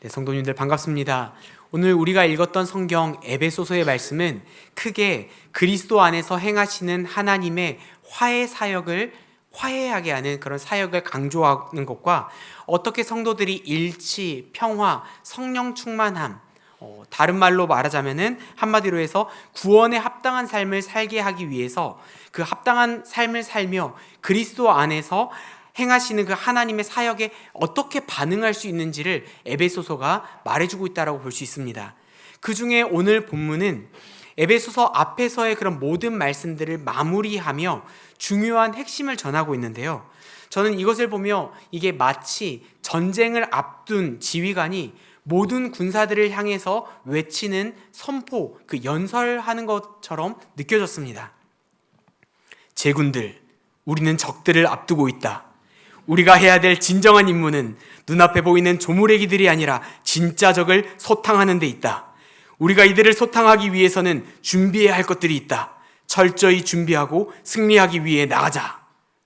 네, 성도님들 반갑습니다. 오늘 우리가 읽었던 성경 에베소서의 말씀은 크게 그리스도 안에서 행하시는 하나님의 화해 사역을 화해하게 하는 그런 사역을 강조하는 것과 어떻게 성도들이 일치, 평화, 성령 충만함, 어, 다른 말로 말하자면은 한마디로 해서 구원에 합당한 삶을 살게 하기 위해서 그 합당한 삶을 살며 그리스도 안에서 행하시는 그 하나님의 사역에 어떻게 반응할 수 있는지를 에베소서가 말해주고 있다라고 볼 수 있습니다. 그 중에 오늘 본문은 에베소서 앞에서의 그런 모든 말씀들을 마무리하며 중요한 핵심을 전하고 있는데요. 저는 이것을 보며 이게 마치 전쟁을 앞둔 지휘관이 모든 군사들을 향해서 외치는 선포, 그 연설하는 것처럼 느껴졌습니다. 제군들, 우리는 적들을 앞두고 있다. 우리가 해야 될 진정한 임무는 눈앞에 보이는 조물애기들이 아니라 진짜 적을 소탕하는 데 있다. 우리가 이들을 소탕하기 위해서는 준비해야 할 것들이 있다. 철저히 준비하고 승리하기 위해 나가자.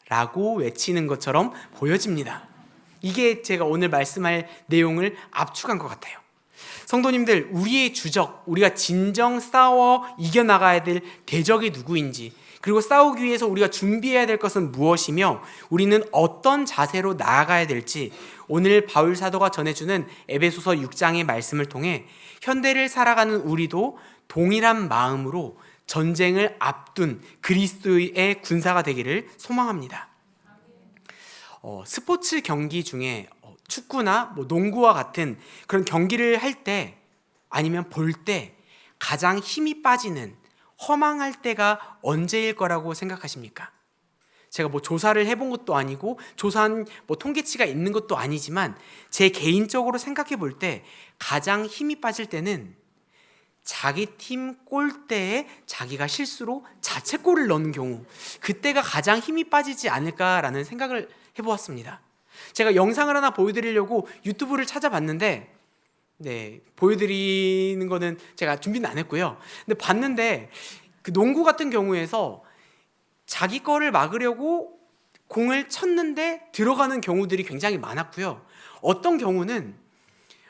라고 외치는 것처럼 보여집니다. 이게 제가 오늘 말씀할 내용을 압축한 것 같아요. 성도님들, 우리의 주적, 우리가 진정 싸워 이겨나가야 될 대적이 누구인지, 그리고 싸우기 위해서 우리가 준비해야 될 것은 무엇이며, 우리는 어떤 자세로 나아가야 될지, 오늘 바울 사도가 전해주는 에베소서 6장의 말씀을 통해 현대를 살아가는 우리도 동일한 마음으로 전쟁을 앞둔 그리스도의 군사가 되기를 소망합니다. 어, 스포츠 경기 중에 어, 축구나 뭐 농구와 같은 그런 경기를 할 때 아니면 볼 때 가장 힘이 빠지는 허망할 때가 언제일 거라고 생각하십니까? 제가 뭐 조사를 해본 것도 아니고 조사한 뭐 통계치가 있는 것도 아니지만 제 개인적으로 생각해 볼 때 가장 힘이 빠질 때는 자기 팀 골대에 자기가 실수로 자책골을 넣는 경우 그때가 가장 힘이 빠지지 않을까라는 생각을 해보았습니다. 제가 영상을 하나 보여드리려고 유튜브를 찾아봤는데 네 보여드리는 거는 제가 준비는 안 했고요. 근데 봤는데 그 농구 같은 경우에서 자기 거를 막으려고 공을 쳤는데 들어가는 경우들이 굉장히 많았고요. 어떤 경우는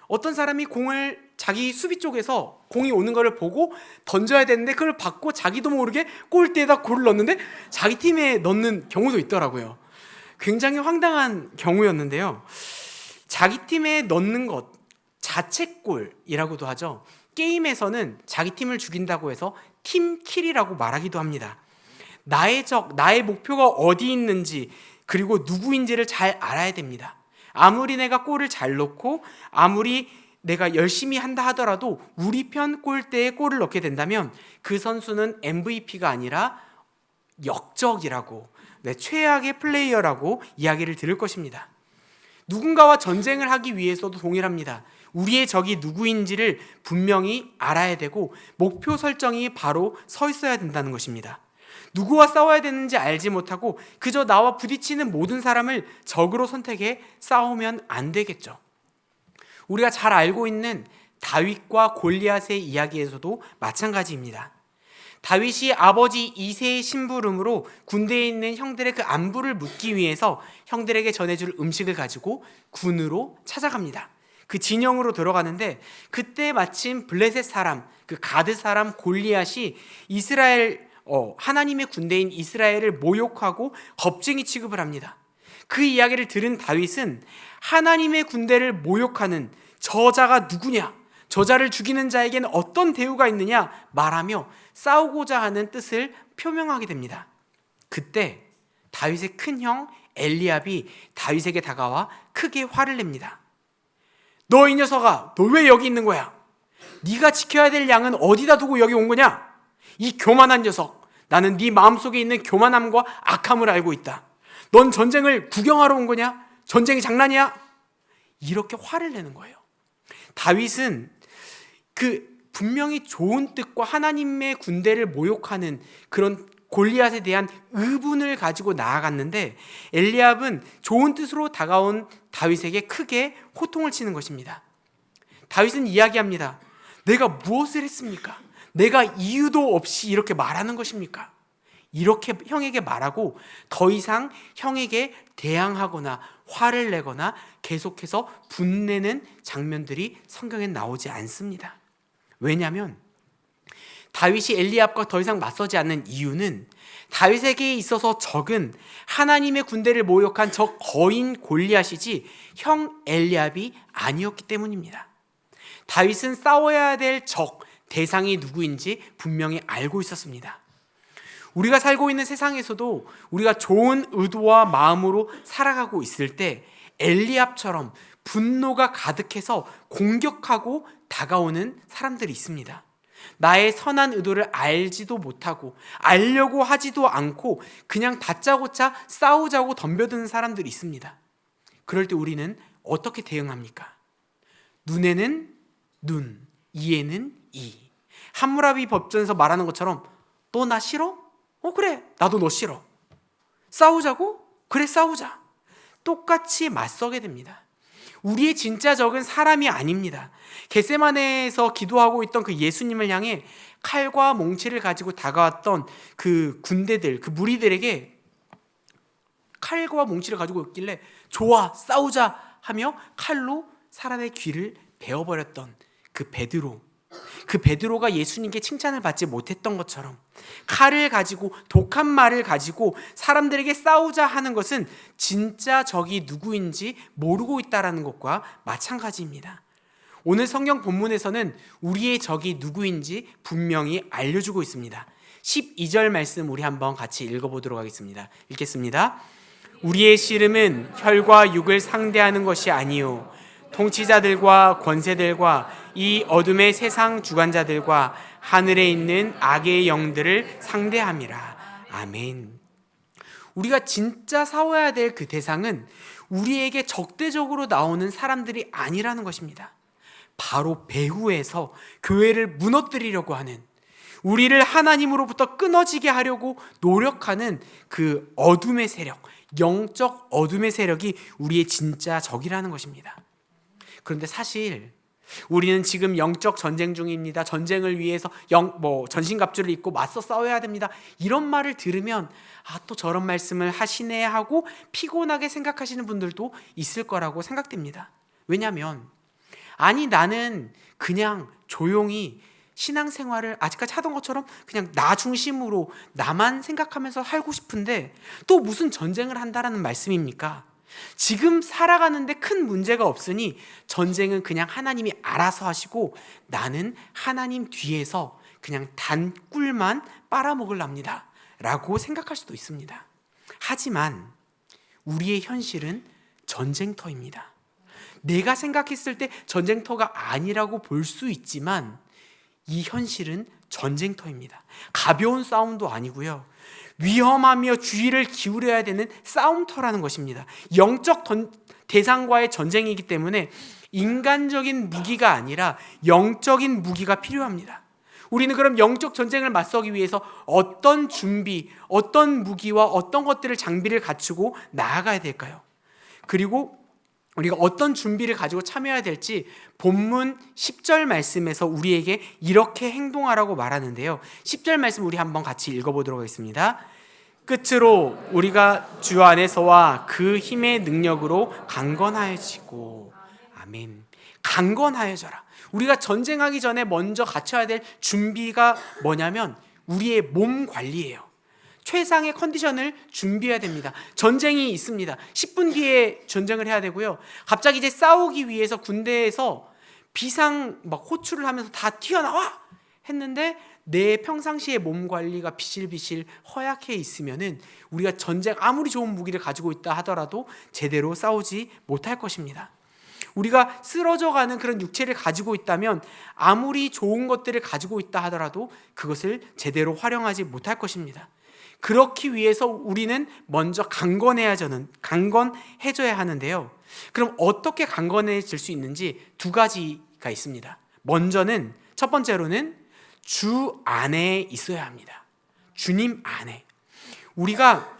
어떤 사람이 공을 자기 수비 쪽에서 공이 오는 거를 보고 던져야 되는데 그걸 받고 자기도 모르게 골대에다 골을 넣는데 자기 팀에 넣는 경우도 있더라고요. 굉장히 황당한 경우였는데요. 자기 팀에 넣는 것 자책골이라고도 하죠. 게임에서는 자기 팀을 죽인다고 해서 팀킬이라고 말하기도 합니다. 나의 적, 나의 목표가 어디 있는지 그리고 누구인지를 잘 알아야 됩니다. 아무리 내가 골을 잘 넣고 아무리 내가 열심히 한다 하더라도 우리 편 골대에 골을 넣게 된다면 그 선수는 MVP가 아니라 역적이라고 네, 최악의 플레이어라고 이야기를 들을 것입니다. 누군가와 전쟁을 하기 위해서도 동일합니다. 우리의 적이 누구인지를 분명히 알아야 되고 목표 설정이 바로 서 있어야 된다는 것입니다. 누구와 싸워야 되는지 알지 못하고 그저 나와 부딪히는 모든 사람을 적으로 선택해 싸우면 안 되겠죠. 우리가 잘 알고 있는 다윗과 골리앗의 이야기에서도 마찬가지입니다. 다윗이 아버지 이세의 심부름으로 군대에 있는 형들의 그 안부를 묻기 위해서 형들에게 전해줄 음식을 가지고 군으로 찾아갑니다. 그 진영으로 들어가는데 그때 마침 블레셋 사람, 그 가드 사람 골리앗이 이스라엘 어, 하나님의 군대인 이스라엘을 모욕하고 겁쟁이 취급을 합니다. 그 이야기를 들은 다윗은 하나님의 군대를 모욕하는 저자가 누구냐? 저자를 죽이는 자에게는 어떤 대우가 있느냐? 말하며 싸우고자 하는 뜻을 표명하게 됩니다. 그때 다윗의 큰 형 엘리압이 다윗에게 다가와 크게 화를 냅니다. 너 이 녀석아, 너 왜 여기 있는 거야? 네가 지켜야 될 양은 어디다 두고 여기 온 거냐? 이 교만한 녀석, 나는 네 마음속에 있는 교만함과 악함을 알고 있다. 넌 전쟁을 구경하러 온 거냐? 전쟁이 장난이야? 이렇게 화를 내는 거예요. 다윗은 그 분명히 좋은 뜻과 하나님의 군대를 모욕하는 그런 골리앗에 대한 의분을 가지고 나아갔는데 엘리압은 좋은 뜻으로 다가온 다윗에게 크게 호통을 치는 것입니다. 다윗은 이야기합니다. 내가 무엇을 했습니까? 내가 이유도 없이 이렇게 말하는 것입니까? 이렇게 형에게 말하고 더 이상 형에게 대항하거나 화를 내거나 계속해서 분내는 장면들이 성경에 나오지 않습니다. 왜냐하면 다윗이 엘리압과 더 이상 맞서지 않는 이유는 다윗에게 있어서 적은 하나님의 군대를 모욕한 저 거인 골리앗이지 형 엘리압이 아니었기 때문입니다. 다윗은 싸워야 될 적, 대상이 누구인지 분명히 알고 있었습니다. 우리가 살고 있는 세상에서도 우리가 좋은 의도와 마음으로 살아가고 있을 때 엘리압처럼 분노가 가득해서 공격하고 다가오는 사람들이 있습니다. 나의 선한 의도를 알지도 못하고 알려고 하지도 않고 그냥 다짜고짜 싸우자고 덤벼드는 사람들이 있습니다. 그럴 때 우리는 어떻게 대응합니까? 눈에는 눈, 이에는 이. 함무라비 법전에서 말하는 것처럼 너 나 싫어? 어 그래 나도 너 싫어. 싸우자고? 그래 싸우자. 똑같이 맞서게 됩니다. 우리의 진짜 적은 사람이 아닙니다. 겟세마네에서 기도하고 있던 그 예수님을 향해 칼과 몽치를 가지고 다가왔던 그 군대들, 그 무리들에게 칼과 몽치를 가지고 있길래 좋아 싸우자 하며 칼로 사람의 귀를 베어버렸던 그 베드로 그 베드로가 예수님께 칭찬을 받지 못했던 것처럼 칼을 가지고 독한 말을 가지고 사람들에게 싸우자 하는 것은 진짜 적이 누구인지 모르고 있다라는 것과 마찬가지입니다. 오늘 성경 본문에서는 우리의 적이 누구인지 분명히 알려주고 있습니다. 12절 말씀 우리 한번 같이 읽어보도록 하겠습니다. 읽겠습니다. 우리의 씨름은 혈과 육을 상대하는 것이 아니요 통치자들과 권세들과 이 어둠의 세상 주관자들과 하늘에 있는 악의 영들을 상대함이라. 아멘. 우리가 진짜 싸워야 될 그 대상은 우리에게 적대적으로 나오는 사람들이 아니라는 것입니다. 바로 배후에서 교회를 무너뜨리려고 하는 우리를 하나님으로부터 끊어지게 하려고 노력하는 그 어둠의 세력, 영적 어둠의 세력이 우리의 진짜 적이라는 것입니다. 그런데 사실 우리는 지금 영적 전쟁 중입니다. 전쟁을 위해서 영, 뭐 전신갑주를 입고 맞서 싸워야 됩니다. 이런 말을 들으면 아, 또 저런 말씀을 하시네 하고 피곤하게 생각하시는 분들도 있을 거라고 생각됩니다. 왜냐하면 아니 나는 그냥 조용히 신앙생활을 아직까지 하던 것처럼 그냥 나 중심으로 나만 생각하면서 살고 싶은데 또 무슨 전쟁을 한다라는 말씀입니까? 지금 살아가는데 큰 문제가 없으니 전쟁은 그냥 하나님이 알아서 하시고 나는 하나님 뒤에서 그냥 단꿀만 빨아먹을랍니다. 라고 생각할 수도 있습니다. 하지만 우리의 현실은 전쟁터입니다. 내가 생각했을 때 전쟁터가 아니라고 볼 수 있지만 이 현실은 전쟁터입니다. 가벼운 싸움도 아니고요. 위험하며 주의를 기울여야 되는 싸움터라는 것입니다. 영적 대상과의 전쟁이기 때문에 인간적인 무기가 아니라 영적인 무기가 필요합니다. 우리는 그럼 영적 전쟁을 맞서기 위해서 어떤 준비, 어떤 무기와 어떤 것들을 장비를 갖추고 나아가야 될까요? 그리고 우리가 어떤 준비를 가지고 참여해야 될지 본문 10절 말씀에서 우리에게 이렇게 행동하라고 말하는데요. 10절 말씀 우리 한번 같이 읽어보도록 하겠습니다. 끝으로 우리가 주 안에서와 그 힘의 능력으로 강건하여지고 아멘. 강건하여져라. 우리가 전쟁하기 전에 먼저 갖춰야 될 준비가 뭐냐면 우리의 몸 관리예요. 최상의 컨디션을 준비해야 됩니다. 전쟁이 있습니다. 10분 뒤에 전쟁을 해야 되고요. 갑자기 이제 싸우기 위해서 군대에서 비상 막 호출을 하면서 다 튀어나와 했는데 내 평상시의 몸 관리가 비실비실 허약해 있으면은 우리가 전쟁 아무리 좋은 무기를 가지고 있다 하더라도 제대로 싸우지 못할 것입니다. 우리가 쓰러져 가는 그런 육체를 가지고 있다면 아무리 좋은 것들을 가지고 있다 하더라도 그것을 제대로 활용하지 못할 것입니다. 그렇기 위해서 우리는 먼저 강건해야 저는 강건해져야 하는데요. 그럼 어떻게 강건해질 수 있는지 두 가지가 있습니다. 먼저는 첫 번째로는 주 안에 있어야 합니다. 주님 안에. 우리가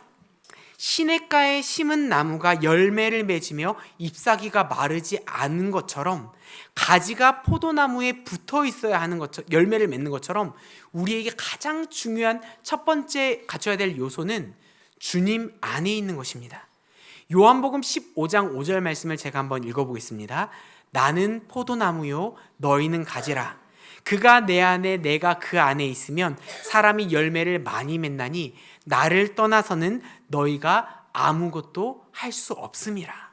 시냇가에 심은 나무가 열매를 맺으며 잎사귀가 마르지 않은 것처럼 가지가 포도나무에 붙어 있어야 하는 것처럼 열매를 맺는 것처럼 우리에게 가장 중요한 첫 번째 갖춰야 될 요소는 주님 안에 있는 것입니다. 요한복음 15장 5절 말씀을 제가 한번 읽어보겠습니다. 나는 포도나무요 너희는 가지라. 그가 내 안에 내가 그 안에 있으면 사람이 열매를 많이 맺나니 나를 떠나서는 너희가 아무것도 할 수 없음이라.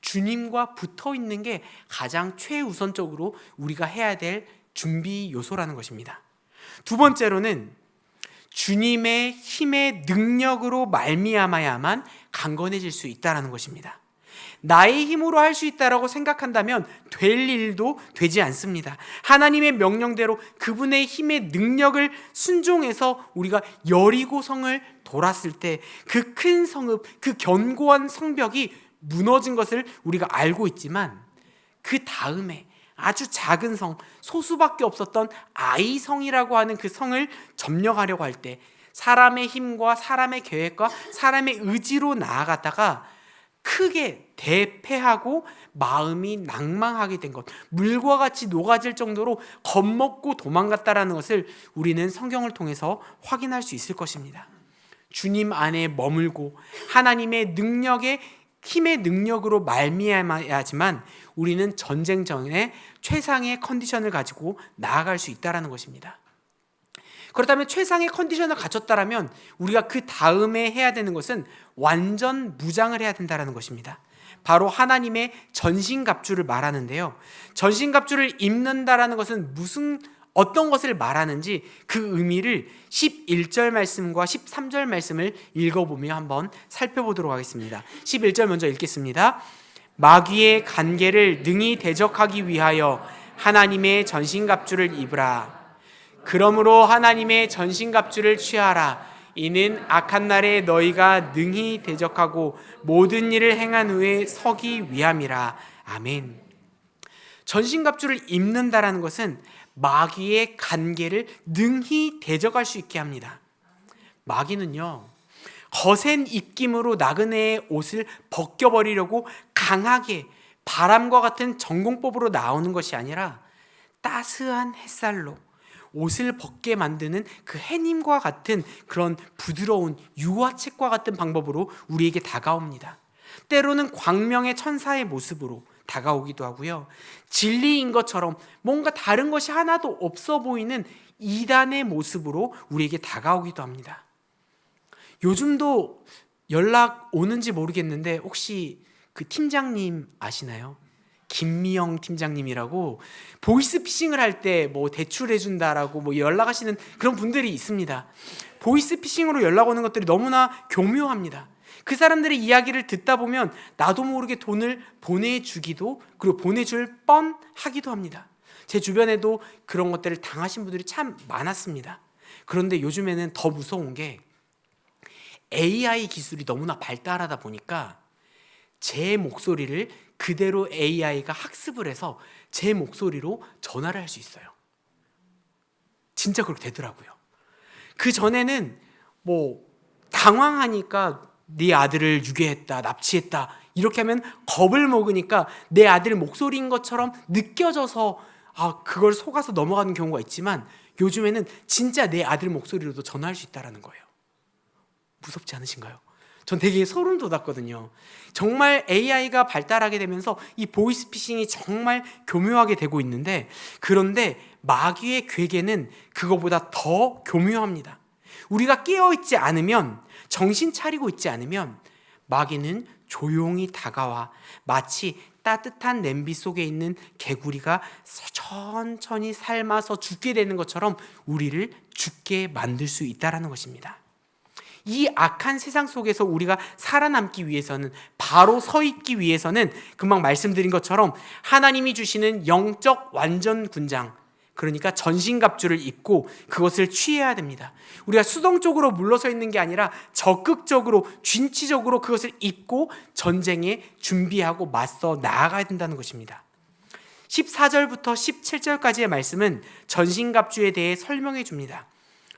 주님과 붙어 있는 게 가장 최우선적으로 우리가 해야 될 준비 요소라는 것입니다. 두 번째로는 주님의 힘의 능력으로 말미암아야만 강건해질 수 있다라는 것입니다. 나의 힘으로 할 수 있다라고 생각한다면 될 일도 되지 않습니다. 하나님의 명령대로 그분의 힘의 능력을 순종해서 우리가 여리고 성을 돌았을 때 그 큰 성읍, 그 견고한 성벽이 무너진 것을 우리가 알고 있지만 그 다음에 아주 작은 성, 소수밖에 없었던 아이성이라고 하는 그 성을 점령하려고 할 때 사람의 힘과 사람의 계획과 사람의 의지로 나아갔다가 크게 대패하고 마음이 낭망하게 된 것, 물과 같이 녹아질 정도로 겁먹고 도망갔다라는 것을 우리는 성경을 통해서 확인할 수 있을 것입니다. 주님 안에 머물고 하나님의 능력의 힘의 능력으로 말미암아야지만 우리는 전쟁 전에 최상의 컨디션을 가지고 나아갈 수 있다라는 것입니다. 그렇다면 최상의 컨디션을 갖췄다라면 우리가 그 다음에 해야 되는 것은 완전 무장을 해야 된다라는 것입니다. 바로 하나님의 전신갑주를 말하는데요. 전신갑주를 입는다라는 것은 무슨 어떤 것을 말하는지 그 의미를 11절 말씀과 13절 말씀을 읽어보며 한번 살펴보도록 하겠습니다. 11절 먼저 읽겠습니다. 마귀의 간계를 능히 대적하기 위하여 하나님의 전신갑주를 입으라. 그러므로 하나님의 전신갑주를 취하라. 이는 악한 날에 너희가 능히 대적하고 모든 일을 행한 후에 서기 위함이라. 아멘. 전신갑주를 입는다라는 것은 마귀의 간계를 능히 대적할 수 있게 합니다. 마귀는요, 거센 입김으로 나그네의 옷을 벗겨버리려고 강하게 바람과 같은 전공법으로 나오는 것이 아니라 따스한 햇살로 옷을 벗게 만드는 그 해님과 같은 그런 부드러운 유화책과 같은 방법으로 우리에게 다가옵니다. 때로는 광명의 천사의 모습으로 다가오기도 하고요. 진리인 것처럼 뭔가 다른 것이 하나도 없어 보이는 이단의 모습으로 우리에게 다가오기도 합니다. 요즘도 연락 오는지 모르겠는데 혹시 그 팀장님 아시나요? 김미영 팀장님이라고 보이스피싱을 할 때 뭐 대출해 준다라고 뭐 연락하시는 그런 분들이 있습니다. 보이스피싱으로 연락 오는 것들이 너무나 교묘합니다. 그 사람들의 이야기를 듣다 보면 나도 모르게 돈을 보내주기도 그리고 보내줄 뻔하기도 합니다. 제 주변에도 그런 것들을 당하신 분들이 참 많았습니다. 그런데 요즘에는 더 무서운 게 AI 기술이 너무나 발달하다 보니까 제 목소리를 그대로 AI가 학습을 해서 제 목소리로 전화를 할 수 있어요. 진짜 그렇게 되더라고요. 그 전에는 뭐 당황하니까 네 아들을 유괴했다, 납치했다 이렇게 하면 겁을 먹으니까 내 아들 목소리인 것처럼 느껴져서 아 그걸 속아서 넘어가는 경우가 있지만 요즘에는 진짜 내 아들 목소리로도 전화할 수 있다라는 거예요. 무섭지 않으신가요? 전 되게 소름 돋았거든요. 정말 AI가 발달하게 되면서 이 보이스피싱이 정말 교묘하게 되고 있는데 그런데 마귀의 괴계는 그거보다 더 교묘합니다. 우리가 깨어 있지 않으면 정신 차리고 있지 않으면 마귀는 조용히 다가와 마치 따뜻한 냄비 속에 있는 개구리가 천천히 삶아서 죽게 되는 것처럼 우리를 죽게 만들 수 있다라는 것입니다. 이 악한 세상 속에서 우리가 살아남기 위해서는 바로 서 있기 위해서는 금방 말씀드린 것처럼 하나님이 주시는 영적 완전 군장 그러니까 전신갑주를 입고 그것을 취해야 됩니다. 우리가 수동적으로 물러서 있는 게 아니라 적극적으로 진취적으로 그것을 입고 전쟁에 준비하고 맞서 나아가야 된다는 것입니다. 14절부터 17절까지의 말씀은 전신갑주에 대해 설명해 줍니다.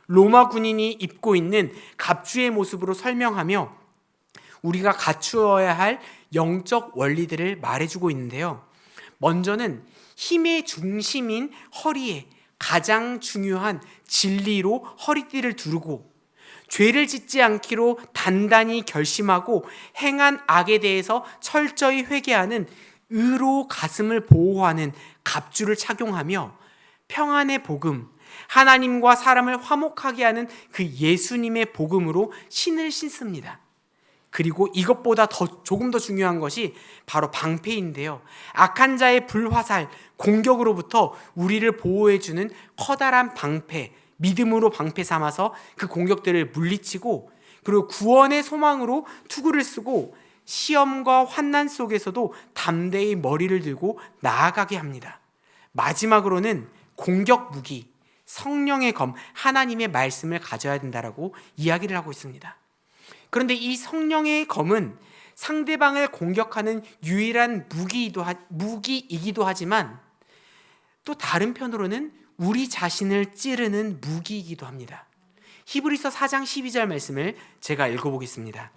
로마 군인이 입고 있는 갑주의 모습으로 설명하며 우리가 갖추어야 할 영적 원리들을 말해주고 있는데요. 먼저는 힘의 중심인 허리에 가장 중요한 진리로 허리띠를 두르고 죄를 짓지 않기로 단단히 결심하고 행한 악에 대해서 철저히 회개하는 의로 가슴을 보호하는 갑주를 착용하며 평안의 복음, 하나님과 사람을 화목하게 하는 그 예수님의 복음으로 신을 신습니다. 그리고 이것보다 더 조금 더 중요한 것이 바로 방패인데요. 악한 자의 불화살, 공격으로부터 우리를 보호해 주는 커다란 방패, 믿음으로 방패 삼아서 그 공격들을 물리치고 그리고 구원의 소망으로 투구를 쓰고 시험과 환난 속에서도 담대히 머리를 들고 나아가게 합니다. 마지막으로는 공격 무기, 성령의 검, 하나님의 말씀을 가져야 된다라고 이야기를 하고 있습니다. 그런데 이 성령의 검은 상대방을 공격하는 유일한 무기이기도, 하, 무기이기도 하지만 또 다른 편으로는 우리 자신을 찌르는 무기이기도 합니다. 히브리서 4장 12절 말씀을 제가 읽어보겠습니다.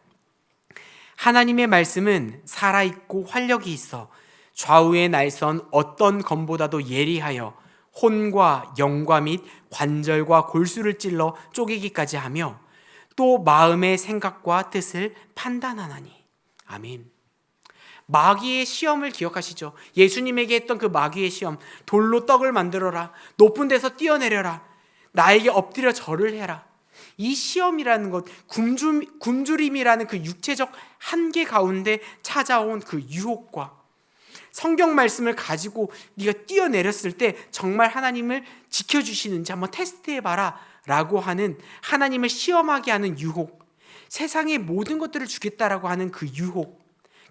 하나님의 말씀은 살아있고 활력이 있어 좌우의 날선 어떤 검보다도 예리하여 혼과 영과 및 관절과 골수를 찔러 쪼개기까지 하며 또 마음의 생각과 뜻을 판단하나니. 아멘. 마귀의 시험을 기억하시죠? 예수님에게 했던 그 마귀의 시험. 돌로 떡을 만들어라. 높은 데서 뛰어내려라. 나에게 엎드려 절을 해라. 이 시험이라는 것, 굶주, 굶주림이라는 그 육체적 한계 가운데 찾아온 그 유혹과 성경 말씀을 가지고 네가 뛰어내렸을 때 정말 하나님을 지켜주시는지 한번 테스트해 봐라 라고 하는 하나님을 시험하게 하는 유혹, 세상의 모든 것들을 주겠다라고 하는 그 유혹,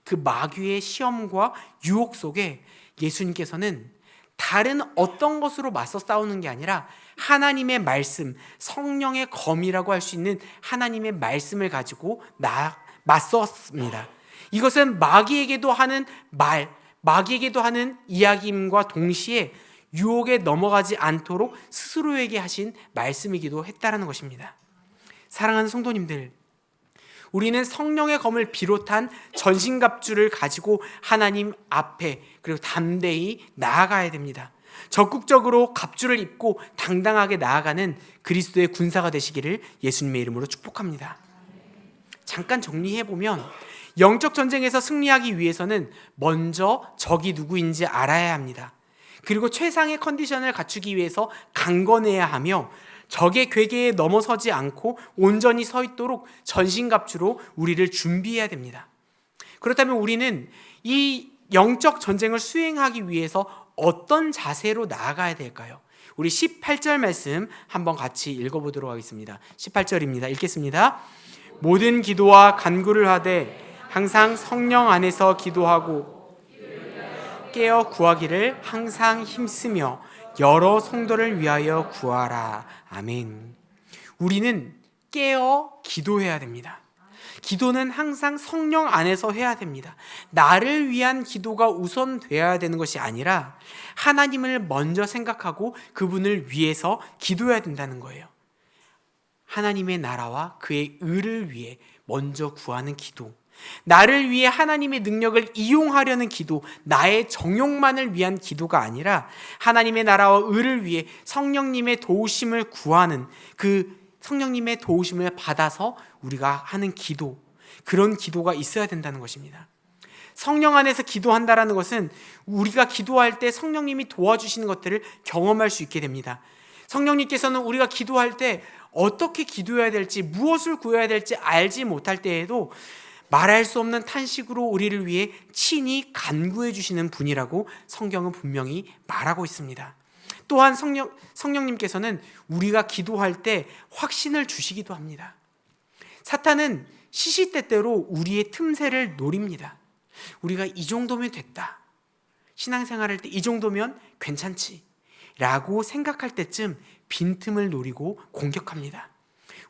그 마귀의 시험과 유혹 속에 예수님께서는 다른 어떤 것으로 맞서 싸우는 게 아니라 하나님의 말씀, 성령의 검이라고 할 수 있는 하나님의 말씀을 가지고 나 맞섰습니다. 이것은 마귀에게도 하는 말, 마귀에게도 하는 이야기임과 동시에 유혹에 넘어가지 않도록 스스로에게 하신 말씀이기도 했다라는 것입니다. 사랑하는 성도님들, 우리는 성령의 검을 비롯한 전신갑주를 가지고 하나님 앞에 그리고 담대히 나아가야 됩니다. 적극적으로 갑주를 입고 당당하게 나아가는 그리스도의 군사가 되시기를 예수님의 이름으로 축복합니다. 잠깐 정리해 보면 영적 전쟁에서 승리하기 위해서는 먼저 적이 누구인지 알아야 합니다. 그리고 최상의 컨디션을 갖추기 위해서 강건해야 하며 적의 괴계에 넘어서지 않고 온전히 서 있도록 전신갑주로 우리를 준비해야 됩니다. 그렇다면 우리는 이 영적 전쟁을 수행하기 위해서 어떤 자세로 나아가야 될까요? 우리 18절 말씀 한번 같이 읽어보도록 하겠습니다. 18절입니다. 읽겠습니다. 모든 기도와 간구를 하되 항상 성령 안에서 기도하고 깨어 구하기를 항상 힘쓰며 여러 성도를 위하여 구하라. 아멘. 우리는 깨어 기도해야 됩니다. 기도는 항상 성령 안에서 해야 됩니다. 나를 위한 기도가 우선 되어야 되는 것이 아니라 하나님을 먼저 생각하고 그분을 위해서 기도해야 된다는 거예요. 하나님의 나라와 그의 의를 위해 먼저 구하는 기도. 나를 위해 하나님의 능력을 이용하려는 기도, 나의 정욕만을 위한 기도가 아니라 하나님의 나라와 의를 위해 성령님의 도우심을 구하는 그 성령님의 도우심을 받아서 우리가 하는 기도, 그런 기도가 있어야 된다는 것입니다. 성령 안에서 기도한다라는 것은 우리가 기도할 때 성령님이 도와주시는 것들을 경험할 수 있게 됩니다. 성령님께서는 우리가 기도할 때 어떻게 기도해야 될지, 무엇을 구해야 될지 알지 못할 때에도 말할 수 없는 탄식으로 우리를 위해 친히 간구해 주시는 분이라고 성경은 분명히 말하고 있습니다. 또한 성령, 성령님께서는 우리가 기도할 때 확신을 주시기도 합니다. 사탄은 시시때때로 우리의 틈새를 노립니다. 우리가 이 정도면 됐다. 신앙생활 할때 이 정도면 괜찮지. 라고 생각할 때쯤 빈틈을 노리고 공격합니다.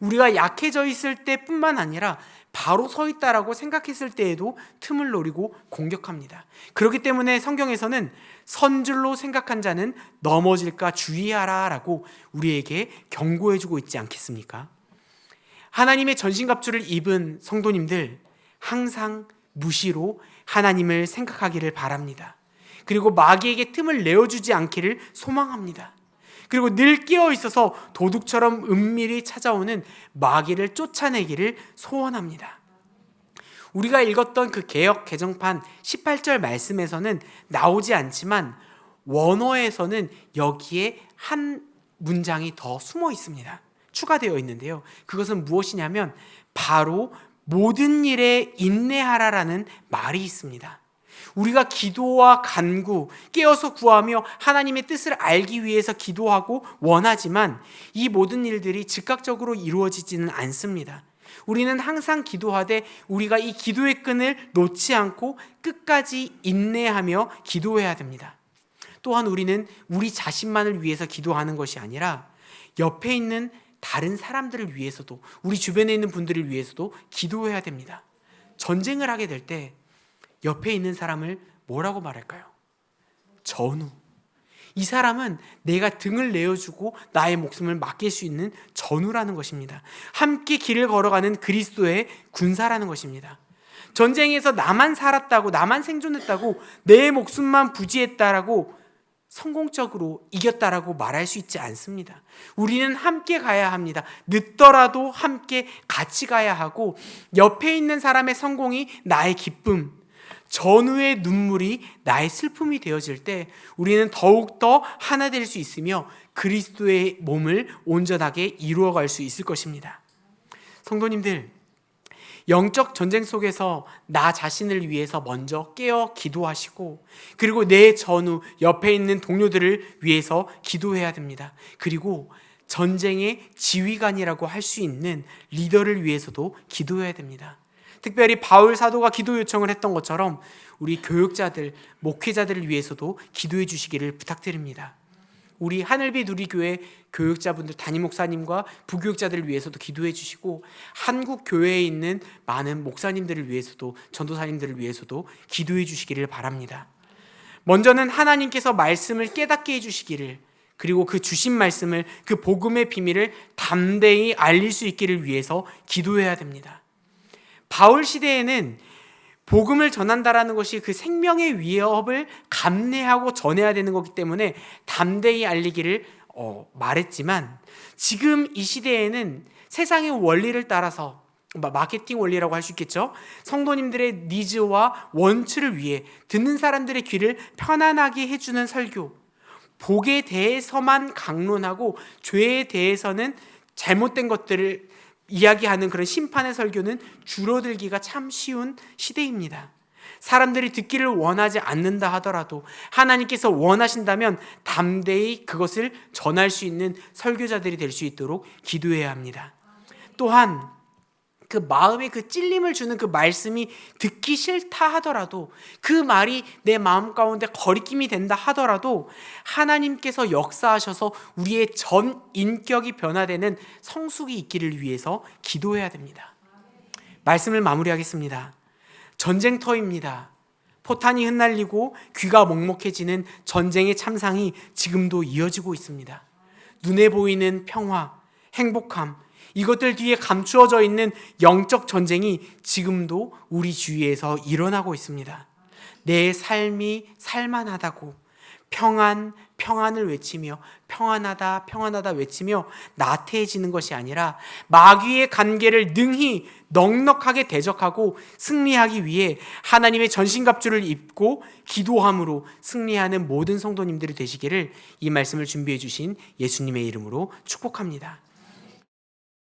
우리가 약해져 있을 때뿐만 아니라 바로 서 있다라고 생각했을 때에도 틈을 노리고 공격합니다. 그렇기 때문에 성경에서는 선줄로 생각한 자는 넘어질까 주의하라라고 우리에게 경고해 주고 있지 않겠습니까? 하나님의 전신갑주를 입은 성도님들, 항상 무시로 하나님을 생각하기를 바랍니다. 그리고 마귀에게 틈을 내어주지 않기를 소망합니다. 그리고 늘 깨어 있어서 도둑처럼 은밀히 찾아오는 마귀를 쫓아내기를 소원합니다. 우리가 읽었던 그 개혁 개정판 18절 말씀에서는 나오지 않지만 원어에서는 여기에 한 문장이 더 숨어 있습니다. 추가되어 있는데요. 그것은 무엇이냐면 바로 모든 일에 인내하라라는 말이 있습니다. 우리가 기도와 간구, 깨어서 구하며 하나님의 뜻을 알기 위해서 기도하고 원하지만 이 모든 일들이 즉각적으로 이루어지지는 않습니다. 우리는 항상 기도하되 우리가 이 기도의 끈을 놓지 않고 끝까지 인내하며 기도해야 됩니다. 또한 우리는 우리 자신만을 위해서 기도하는 것이 아니라 옆에 있는 다른 사람들을 위해서도 우리 주변에 있는 분들을 위해서도 기도해야 됩니다. 전쟁을 하게 될때 옆에 있는 사람을 뭐라고 말할까요? 전우. 이 사람은 내가 등을 내어주고 나의 목숨을 맡길 수 있는 전우라는 것입니다. 함께 길을 걸어가는 그리스도의 군사라는 것입니다. 전쟁에서 나만 살았다고, 나만 생존했다고, 내 목숨만 부지했다라고 성공적으로 이겼다라고 말할 수 있지 않습니다. 우리는 함께 가야 합니다. 늦더라도 함께 같이 가야 하고, 옆에 있는 사람의 성공이 나의 기쁨, 전후의 눈물이 나의 슬픔이 되어질 때 우리는 더욱더 하나 될 수 있으며 그리스도의 몸을 온전하게 이루어갈 수 있을 것입니다. 성도님들, 영적 전쟁 속에서 나 자신을 위해서 먼저 깨어 기도하시고 그리고 내 전후 옆에 있는 동료들을 위해서 기도해야 됩니다. 그리고 전쟁의 지휘관이라고 할 수 있는 리더를 위해서도 기도해야 됩니다. 특별히 바울 사도가 기도 요청을 했던 것처럼 우리 교육자들, 목회자들을 위해서도 기도해 주시기를 부탁드립니다. 우리 하늘빛 우리 교회 교육자분들 담임 목사님과 부교육자들을 위해서도 기도해 주시고 한국 교회에 있는 많은 목사님들을 위해서도 전도사님들을 위해서도 기도해 주시기를 바랍니다. 먼저는 하나님께서 말씀을 깨닫게 해 주시기를 그리고 그 주신 말씀을 그 복음의 비밀을 담대히 알릴 수 있기를 위해서 기도해야 됩니다. 바울 시대에는 복음을 전한다라는 것이 그 생명의 위협을 감내하고 전해야 되는 거기 때문에 담대히 알리기를 어, 말했지만 지금 이 시대에는 세상의 원리를 따라서 마케팅 원리라고 할 수 있겠죠. 성도님들의 니즈와 원추를 위해 듣는 사람들의 귀를 편안하게 해주는 설교, 복에 대해서만 강론하고 죄에 대해서는 잘못된 것들을 이야기하는 그런 심판의 설교는 줄어들기가 참 쉬운 시대입니다. 사람들이 듣기를 원하지 않는다 하더라도 하나님께서 원하신다면 담대히 그것을 전할 수 있는 설교자들이 될 수 있도록 기도해야 합니다. 또한 그 마음에 그 찔림을 주는 그 말씀이 듣기 싫다 하더라도 그 말이 내 마음 가운데 거리낌이 된다 하더라도 하나님께서 역사하셔서 우리의 전 인격이 변화되는 성숙이 있기를 위해서 기도해야 됩니다. 말씀을 마무리하겠습니다. 전쟁터입니다. 포탄이 흩날리고 귀가 먹먹해지는 전쟁의 참상이 지금도 이어지고 있습니다. 눈에 보이는 평화, 행복함, 이것들 뒤에 감추어져 있는 영적 전쟁이 지금도 우리 주위에서 일어나고 있습니다. 내 삶이 살만하다고 평안, 평안을 외치며 평안하다, 평안하다 외치며 나태해지는 것이 아니라 마귀의 관계를 능히 넉넉하게 대적하고 승리하기 위해 하나님의 전신갑주를 입고 기도함으로 승리하는 모든 성도님들이 되시기를 이 말씀을 준비해 주신 예수님의 이름으로 축복합니다.